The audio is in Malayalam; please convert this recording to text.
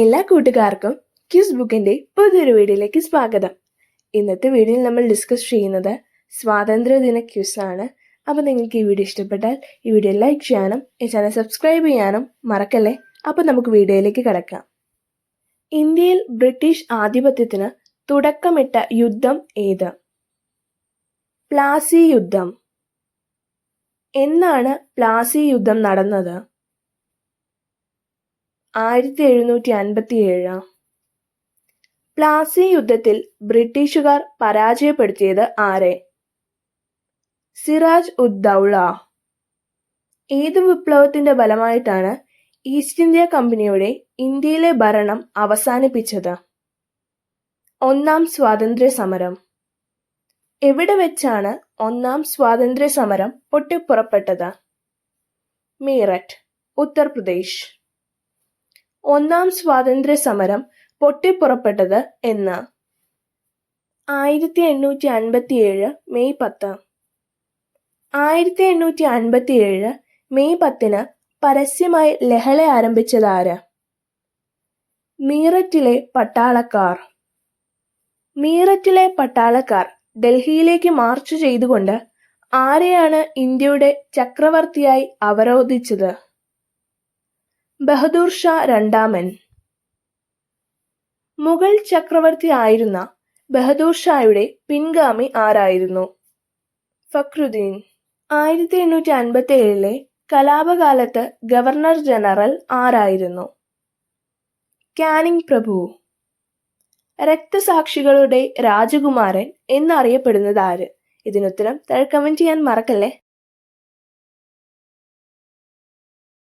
എല്ലാ കൂട്ടുകാർക്കും ക്യൂസ് ബുക്കിന്റെ പുതിയൊരു വീഡിയോയിലേക്ക് സ്വാഗതം. ഇന്നത്തെ വീഡിയോയിൽ നമ്മൾ ഡിസ്കസ് ചെയ്യുന്നത് സ്വാതന്ത്ര്യദിന ക്യൂസ് ആണ്. അപ്പോൾ നിങ്ങൾക്ക് ഈ വീഡിയോ ഇഷ്ടപ്പെട്ടാൽ ഈ വീഡിയോ ലൈക്ക് ചെയ്യാനും ഈ ചാനൽ സബ്സ്ക്രൈബ് ചെയ്യാനും മറക്കല്ലേ? അപ്പോൾ നമുക്ക് വീഡിയോയിലേക്ക് കിടക്കാം. ഇന്ത്യയിൽ ബ്രിട്ടീഷ് ആധിപത്യത്തിന് തുടക്കമിട്ട യുദ്ധം ഏത്? പ്ലാസി യുദ്ധം. എന്നാണ് പ്ലാസി യുദ്ധം നടന്നത്? ആയിരത്തി എഴുന്നൂറ്റി അൻപത്തി ഏഴ് പ്ലാസി യുദ്ധത്തിൽ ബ്രിട്ടീഷുകാർ പരാജയപ്പെടുത്തിയത് ആരെ? സിറാജ് ഉദ് ദൗള. ഏത് വിപ്ലവത്തിന്റെ ഫലമായിട്ടാണ് ഈസ്റ്റ് ഇന്ത്യ കമ്പനിയുടെ ഇന്ത്യയിലെ ഭരണം അവസാനിപ്പിച്ചത്? ഒന്നാം സ്വാതന്ത്ര്യ സമരം എവിടെ വെച്ചാണ് ഒന്നാം സ്വാതന്ത്ര്യ സമരം പൊട്ടിപ്പുറപ്പെട്ടത്? മീററ്റ് ഉത്തർപ്രദേശ്. ഒന്നാം സ്വാതന്ത്ര്യ സമരം പൊട്ടിപ്പുറപ്പെട്ടത് എന്ന്. ആയിരത്തി എണ്ണൂറ്റി അൻപത്തി ഏഴ് മെയ് പത്ത്. ആയിരത്തി എണ്ണൂറ്റി അൻപത്തി ഏഴ് മെയ് പത്തിന് പരസ്യമായി ലഹള ആരംഭിച്ചതാര് ആര്? മീററ്റിലെ പട്ടാളക്കാർ. മീററ്റിലെ പട്ടാളക്കാർ ഡൽഹിയിലേക്ക് മാർച്ച് ചെയ്തുകൊണ്ട് ആരെയാണ് ഇന്ത്യയുടെ ചക്രവർത്തിയായി അവരോധിച്ചത്? ബഹദൂർ ഷാ രണ്ടാമൻ. മുഗൾ ചക്രവർത്തി ആയിരുന്ന ബഹദൂർ ഷായുടെ പിൻഗാമി ആരായിരുന്നു? ഫക്രുദ്ദീൻ. ആയിരത്തി എണ്ണൂറ്റി അൻപത്തി ഏഴിലെ കലാപകാലത്ത് ഗവർണർ ജനറൽ ആരായിരുന്നു? കാനിങ് പ്രഭു. രക്തസാക്ഷികളുടെ രാജകുമാരൻ എന്നറിയപ്പെടുന്നത് ആര് ഇതിനുത്തരം താഴെ ചെയ്യാൻ മറക്കല്ലേ?